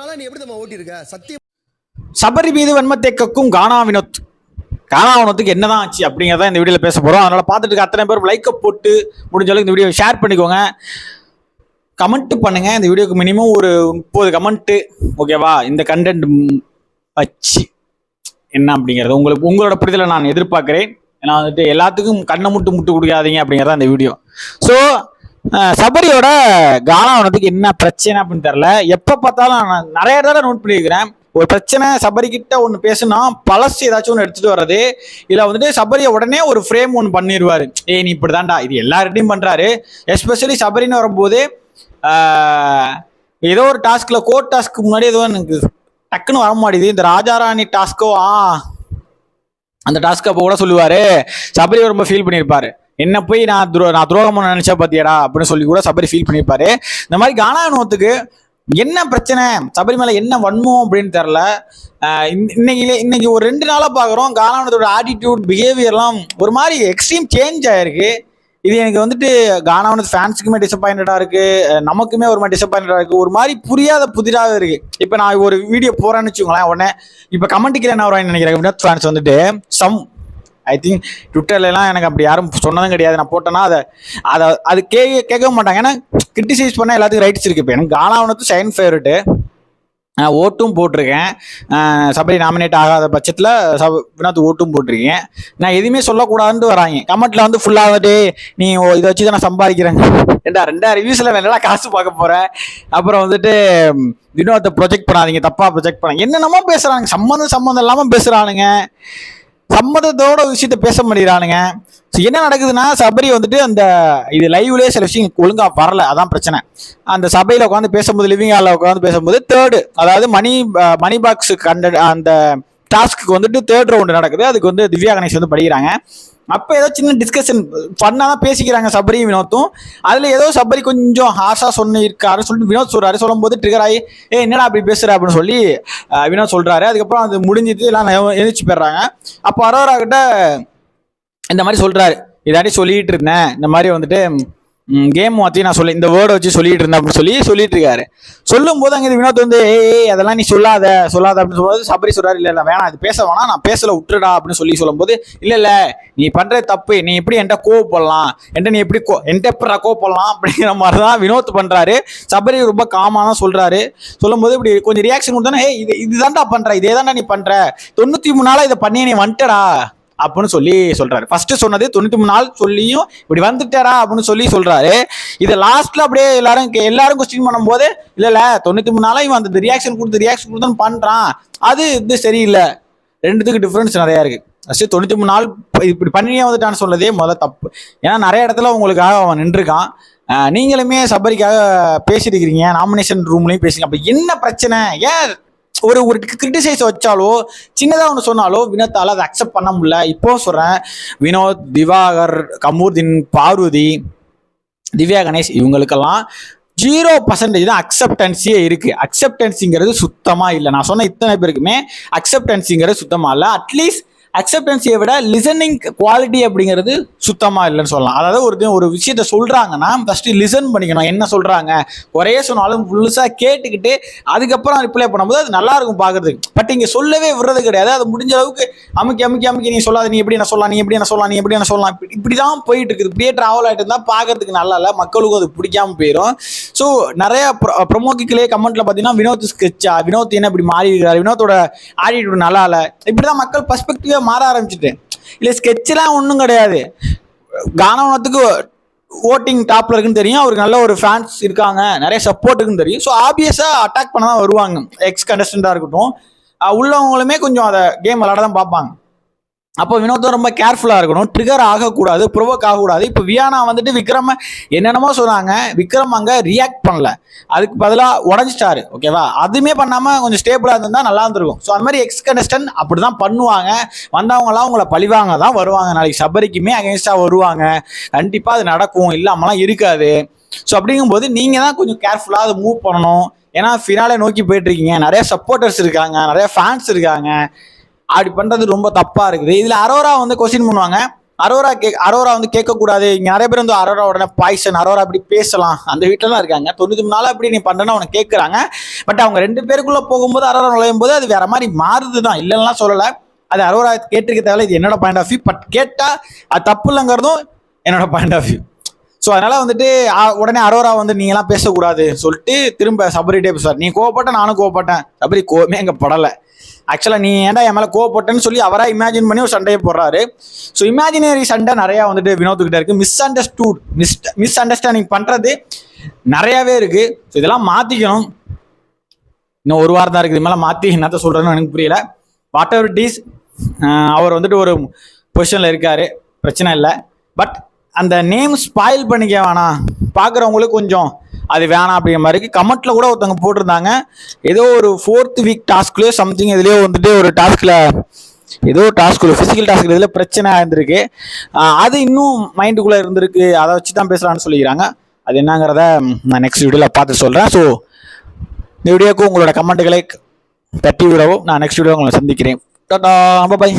நாளா நீ எப்படி நம்ம ஓட்டியிருக்க சத்தியம். சபரி மீது வன்மத்தை கக்கும் கானா வினோத். கானா வினோத்துக்கு என்னதான் ஆச்சு அப்படிங்கிறத இந்த வீடியோவில் பேச போகிறோம் அதனால் பார்த்துட்டு அத்தனை பேரும் லைக்கை போட்டு முடிஞ்ச அளவுக்கு இந்த வீடியோ ஷேர் பண்ணிக்கோங்க. கமெண்ட் பண்ணுங்க. இந்த வீடியோக்கு மினிமம் ஒரு முப்பது கமெண்ட்டு ஓகேவா இந்த கண்டென்ட் வச்சு என்ன அப்படிங்கிறது உங்களுக்கு உங்களோட புரிதலை நான் எதிர்பார்க்குறேன். ஏன்னா வந்துட்டு எல்லாத்துக்கும் கண்ணை முட்டு முட்டு கொடுக்காதீங்க அப்படிங்கிறத இந்த வீடியோ. ஸோ சபரியோட கானாவனத்துக்கு என்ன பிரச்சனை அப்படின்னு தெரில எப்போ பார்த்தாலும் நான் நிறைய இடத்துல நோட் பண்ணியிருக்கிறேன். ஒரு பிரச்சனை சபரி ஒன்று பேசுனா பழசு ஏதாச்சும் ஒன்று எடுத்துட்டு வர்றது. இதில் வந்துட்டு சபரியை உடனே ஒரு ஃப்ரேம் ஒன்று பண்ணிடுவாரு ஏய் நீ இப்படி தான்டா இது எல்லார்ட்டையும் பண்ணுறாரு எஸ்பெஷலி சபரின்னு வரும்போது ஏதோ ஒரு டாஸ்கில் கோர்ட் டாஸ்க்கு முன்னாடி ஏதோ எனக்கு டக்குன்னு வர மாட்டேங்குது. இந்த ராஜாராணி டாஸ்க்கோ ஆ அந்த டாஸ்க்கு அப்போ கூட சொல்லுவாரு. சபரி ரொம்ப ஃபீல் பண்ணியிருப்பாரு. என்ன போய் நான் துரோ நான் துரோகம் பண்ண நினைச்சா பாத்தியாடா அப்படின்னு சொல்லி கூட சபரி ஃபீல் பண்ணியிருப்பாரு இந்த மாதிரி கானானோத்துக்கு என்ன பிரச்சனை? சபரிமலை என்ன வன்மம் அப்படின்னு தெரில இன்னைக்கு இன்னைக்கு ஒரு ரெண்டு நாளாக பார்க்குறோம் கானானத்தோட ஆட்டிடியூட் பிஹேவியர்லாம் ஒரு மாதிரி எக்ஸ்ட்ரீம் சேஞ்ச் ஆயிருக்கு. இது எனக்கு வந்துட்டு கானாவனத் ஃபேன்ஸுக்குமே டிசப்பாயின்டாக இருக்கு. நமக்குமே ஒரு மாதிரி டிசப்பாயின்டாக இருக்கு. ஒரு மாதிரி புரியாத புதிராக இருக்கு. இப்போ நான் ஒரு வீடியோ போறேன்னு வச்சுக்கோங்களேன் உடனே. இப்போ கமெண்ட்டுக்கு என்ன வருவாங்கன்னு நினைக்கிறேன் வினோத் ஃபேன்ஸ் வந்துட்டு சம் ஐ திங்க் ட்விட்டர்லலாம் எனக்கு அப்படி யாரும் சொன்னதும் கிடையாது. நான் போட்டேன்னா அதை அதை அது கே கேட்க மாட்டாங்க. ஏன்னா கிரிட்டிசைஸ் பண்ண எல்லாத்துக்கும் ரைட்ஸ் இருக்குது இப்போ எனக்கு காலாவனத்து செகண்ட் ஃபேவரெட்டு ஓட்டும் போட்டிருக்கேன். சபரி நாமினேட் ஆகாத பட்சத்தில் சப வினோத் ஓட்டும் போட்டிருக்கேன். நான் எதுவுமே சொல்லக்கூடாதுன்னு வராங்க. கமெண்ட்டில் வந்து ஃபுல்லாக வந்துட்டு நீ ஓ- இதை வச்சு தான் நான் சம்பாதிக்கிறேன். ரெண்டா ரெண்டா ரிவ்யூஸில் நல்லா காசு பார்க்க போகிறேன் அப்புறம் வந்துட்டு வினோத்தை ப்ரொஜெக்ட் பண்ணாதீங்க. தப்பாக ப்ரொஜெக்ட் பண்ணாங்க என்னென்னமோ பேசுகிறாங்க சம்மந்தம் சம்மந்தம் இல்லாமல் பேசுகிறானுங்க சம்மதத்தோட விஷயத்த பேச முடியறானுங்க ஸோ என்ன நடக்குதுன்னா சபரி வந்துட்டு அந்த இது லைவ்லேயே சில விஷயம் ஒழுங்காக வரல. அதான் பிரச்சனை. அந்த சபையில் உட்காந்து பேசும்போது லிவிங் ஹாலில் உட்காந்து பேசும்போது தேர்டு அதாவது மணி மணி பாக்ஸ் கண்ட அந்த டாஸ்க்கு வந்துட்டு தேர்ட் ரவுண்டு நடக்குது. அதுக்கு வந்து திவ்யா கணேஷ் வந்து படிக்கிறாங்க. அப்போ ஏதோ சின்ன டிஸ்கஷன் ஃபன்னாக தான் பேசிக்கிறாங்க சபரியும் வினோத்தும். அதில் ஏதோ சபரி கொஞ்சம் ஹார்ஷாக சொன்னிருக்காருன்னு சொல்லிட்டு வினோத் சொல்கிறாரு சொல்லும்போது ட்ரிகர் ஆகி ஏ என்னடா அப்படி பேசுகிற அப்படின்னு சொல்லி வினோத் சொல்கிறாரு அதுக்கப்புறம் அது முடிஞ்சிட்டு எல்லாம் எழுந்திரிச்சு போயிடுறாங்க. அப்போ அரவராகிட்ட இந்த மாதிரி சொல்கிறாரு இதாட்டி சொல்லிகிட்டு இருந்தேன். இந்த மாதிரி வந்துட்டு கேம் மாற்றி நான் சொல்ல இந்த வேர்டை வச்சு சொல்லிட்டு இருந்தேன் அப்படின்னு சொல்லி சொல்லிட்டு இருக்காரு. சொல்லும் போது அங்கே வினோத் வந்து ஏய் அதெல்லாம் நீ சொல்லாத சொல்லாத அப்படின்னு சொல்லும்போது சபரி சொல்றாரு இல்லை இல்லை வேணாம் அது பேச வேணாம் நான் பேசல விட்டுடா அப்படின்னு சொல்லி சொல்லும்போது இல்லை இல்லை நீ பண்ணுற தப்பு நீ எப்படி என்கிட்ட கோவப்படலாம் என்கிட்ட நீ எப்படி கோ என்கிட்ட எப்படி கோவப்படலாம் அப்படிங்கிற மாதிரி தான் வினோத் பண்ணுறாரு சபரி ரொம்ப காமாக தான் சொல்லும்போது இப்படி கொஞ்சம் ரியாக்ஷன் கொடுத்தானே ஏய் இது இதுதான்டா பண்ணுற இதே தான்டா நீ பண்ணுற தொண்ணூற்றி மூணு நாளாக இதை பண்ணி நீ வந்துட்டடா. அப்படின்னு சொல்லி சொல்றாரு. ஃபர்ஸ்ட் சொன்னது தொண்ணூத்தி மூணு நாள் சொல்லியும் இப்படி வந்துட்டாரா அப்படின்னு சொல்லி சொல்றாரு. இதை லாஸ்ட்ல அப்படியே எல்லாரும் எல்லாரும் கொஸ்டின் பண்ணும்போது இல்ல இல்ல தொண்ணூத்தி மூணு நாளா இவன் அந்த ரியாக்ஷன் கொடுத்து ரியாக்ஷன் கொடுத்து பண்றான். அது இது சரியில்லை. ரெண்டுத்துக்கு டிஃபரன்ஸ் நிறைய இருக்கு. ஃபர்ஸ்ட் தொண்ணூத்தி மூணு நாள் இப்படி பண்ணியே வந்துட்டான்னு சொல்லதே முதல்ல தப்பு. ஏன்னா நிறைய இடத்துல உங்களுக்காக அவன் நின்றுருக்கான். நீங்களுமே சபரிக்காக பேசிட்டு இருக்கிறீங்க. நாமினேஷன் ரூம்லையும் பேசுங்க. அப்ப என்ன பிரச்சனை? ஏன் ஒரு ஒரு கிரிட்டிசைஸ் வச்சாலோ சின்னதாக ஒன்று சொன்னாலோ வினோத்தால் அதை அக்செப்ட் பண்ண முடியல. இப்போ சொல்கிறேன் வினோத் திவாகர் கமூர்தீன் பார்வதி திவ்யா கணேஷ் இவங்களுக்கெல்லாம் ஜீரோ பர்சன்டேஜ் தான் அக்செப்டன்ஸியே இருக்குது அக்செப்டன்ஸிங்கிறது சுத்தமாக இல்லை. நான் சொன்ன இத்தனை பேருக்குமே அக்செப்டன்சிங்கிறது சுத்தமாக இல்லை. அட்லீஸ்ட் அக்செப்டன்ஸியை விட லிசனிங் குவாலிட்டி அப்படிங்கிறது சுத்தமாக இல்லைன்னு சொல்லலாம். அதாவது ஒரு ஒரு விஷயத்த சொல்கிறாங்கன்னா ஃபஸ்ட்டு லிசன் பண்ணிக்கணும். என்ன சொல்கிறாங்க ஒரே சொன்னாலும் முழுசா கேட்டுக்கிட்டு அதுக்கப்புறம் ரிப்ளை பண்ணும்போது அது நல்லா இருக்கும் பார்க்கறதுக்கு. பட் இங்கே சொல்லவே விடுறது கிடையாது. அது முடிஞ்ச அளவுக்கு அமுக்கி அமுக்கி அமுக்கி நீ சொல்லாத நீ எப்படி என்ன சொல்லலாம்? நீ எப்படி என்ன சொல்லலாம்? நீ எப்படி என்ன சொல்லலாம்? இப்படி இப்படி தான் போயிட்டு இருக்குது இப்படியே ட்ராவல் ஆகிட்டு இருந்தால் பார்க்கறதுக்கு நல்லா இல்லை. மக்களுக்கும் அது பிடிக்காம போயிடும் ஸோ நிறைய ப்ரொமோக்கிலே கமெண்ட்டில் பார்த்தீங்கன்னா வினோத் ஸ்கெட்சா வினோத் என்ன இப்படி மாறி இருக்கிறார் வினோத்தோட ஆட்டிடியூட் நல்லா இல்லை. இப்படி தான் மக்கள் மாற ஆரம்பிச்சிட்டேன். இல்லை ஸ்கெட்செலாம் ஒன்றும் கிடையாது. கானவனத்துக்கு ஓட்டிங் டாப்ல இருக்குன்னு தெரியும். அவருக்கு நல்ல ஒரு ஃபேன்ஸ் இருக்காங்க. நிறைய சப்போர்ட் இருக்குன்னு தெரியும். ஸோ ஆப்வியஸாக அட்டாக் பண்ண தான் வருவாங்க. எக்ஸ் கண்டஸ்டண்டாக இருக்கட்டும். உள்ளவங்களுமே கொஞ்சம் அதை கேம் விளாட தான் பார்ப்பாங்க. அப்போ வினோதம் ரொம்ப கேர்ஃபுல்லாக இருக்கணும். ட்ரிகர் ஆகக்கூடாது ப்ரொவோக் ஆகக்கூடாது. இப்போ வியானா வந்துட்டு விக்ரம என்னென்னமோ சொன்னாங்க. விக்ரம் அங்கே ரியாக்ட் பண்ணல. அதுக்கு பதிலாக உடஞ்சிட்டாரு ஓகேவா அதுவுமே பண்ணாமல் கொஞ்சம் ஸ்டேபிளாக இருந்தால் நல்லா இருந்திருக்கும். ஸோ அந்த மாதிரி எக்ஸ் கண்டஸ்டன் அப்படி தான் பண்ணுவாங்க. வந்தவங்களாம் உங்களை பழிவாங்க தான் வருவாங்க. நாளைக்கு சபரிக்குமே அகேன்ஸ்டாக வருவாங்க. கண்டிப்பாக அது நடக்கும் இல்லாமலாம் இருக்காது. ஸோ அப்படிங்கும்போது நீங்கள் தான் கொஞ்சம் கேர்ஃபுல்லாக அதை மூவ் பண்ணணும். ஏன்னா ஃபினாலே நோக்கி போயிட்டுருக்கீங்க நிறைய சப்போர்ட்டர்ஸ் இருக்காங்க நிறைய ஃபேன்ஸ் இருக்காங்க. அப்படி பண்றது ரொம்ப தப்பா இருக்குது. இதுல அரோரா வந்து கொஸ்டின் பண்ணுவாங்க. அரோரா கே அரோரா வந்து கேட்கக்கூடாது. இங்கே நிறைய பேர் வந்து அரோரா உடனே பாய்சன் அரோரா அப்படி பேசலாம். அந்த வீட்டில் தான் இருக்காங்க. தொண்ணூற்றி மூணு அப்படி நீ பண்ணுறேன்னு அவனை கேட்குறாங்க பட் அவங்க ரெண்டு பேருக்குள்ளே போகும்போது அரோரா நுழையும் போது அது வேற மாதிரி மாறுது தான். இல்லைன்னா சொல்லலை. அது அரோரா கேட்டிருக்க தேவையில்ல இது என்னோட பாயிண்ட் ஆஃப் வியூ பட் கேட்டால் அது தப்பு இல்லைங்கிறதும் என்னோட பாயிண்ட் ஆஃப் வியூ ஸோ அதனால வந்துட்டு உடனே அரோரா வந்து நீங்களாம் பேசக்கூடாது. சொல்லிட்டு திரும்ப சபரிட்டே பேசுவார். நீ கோவப்பட்ட நானும் கோவப்பட்டேன். சபரி கோவமே அங்கே படலை. ஆக்சுவலாக நீ ஏன்டா என் மேலே கோவப்பட்டேன்னு சொல்லி அவராக இமேஜின் பண்ணி ஒரு சண்டையை போடுறாரு. ஸோ இமேஜினரி சண்டை நிறையா வந்துட்டு வினோத்துக்கிட்ட இருக்குது misunderstood miss misunderstanding பண்ணுறது நிறையாவே இருக்குது ஸோ இதெல்லாம் மாற்றிக்கணும் இன்னும் ஒரு வாரம் தான் இருக்குது இது மேலே மாற்றி என்னத்த சொல்கிறேன்னு எனக்கு புரியல. வாட் எவர் இட் இஸ் அவர் வந்துட்டு ஒரு பொசிஷனில் இருக்கார். பிரச்சனை இல்லை. பட் அந்த நேம் ஸ்பாயில் பண்ணிக்க வேணாம். பார்க்குறவங்களுக்கு கொஞ்சம் அது வேணாம் அப்படிங்கிற மாதிரி கமெண்ட்டில் கூட ஒருத்தவங்க போட்டிருந்தாங்க. ஏதோ ஒரு ஃபோர்த் வீக் டாஸ்க்லேயோ சம்திங் இதுலேயோ வந்துட்டு ஒரு டாஸ்கில் ஏதோ டாஸ்க் ஃபிசிக்கல் டாஸ்க் இதில் பிரச்சனை இருந்திருக்கு அது இன்னும் மைண்டுக்குள்ளே இருந்திருக்கு. அதை வச்சு தான் பேசுகிறான்னு சொல்லிக்கிறாங்க. அது என்னங்கிறத நான் நெக்ஸ்ட் வீடியோவில் பார்த்து சொல்கிறேன் ஸோ இந்த வீடியோக்கு உங்களோட கமெண்ட்டுகளை தட்டி விடவும் நான் நெக்ஸ்ட் வீடியோ உங்களை சந்திக்கிறேன். டாட்டா பாய்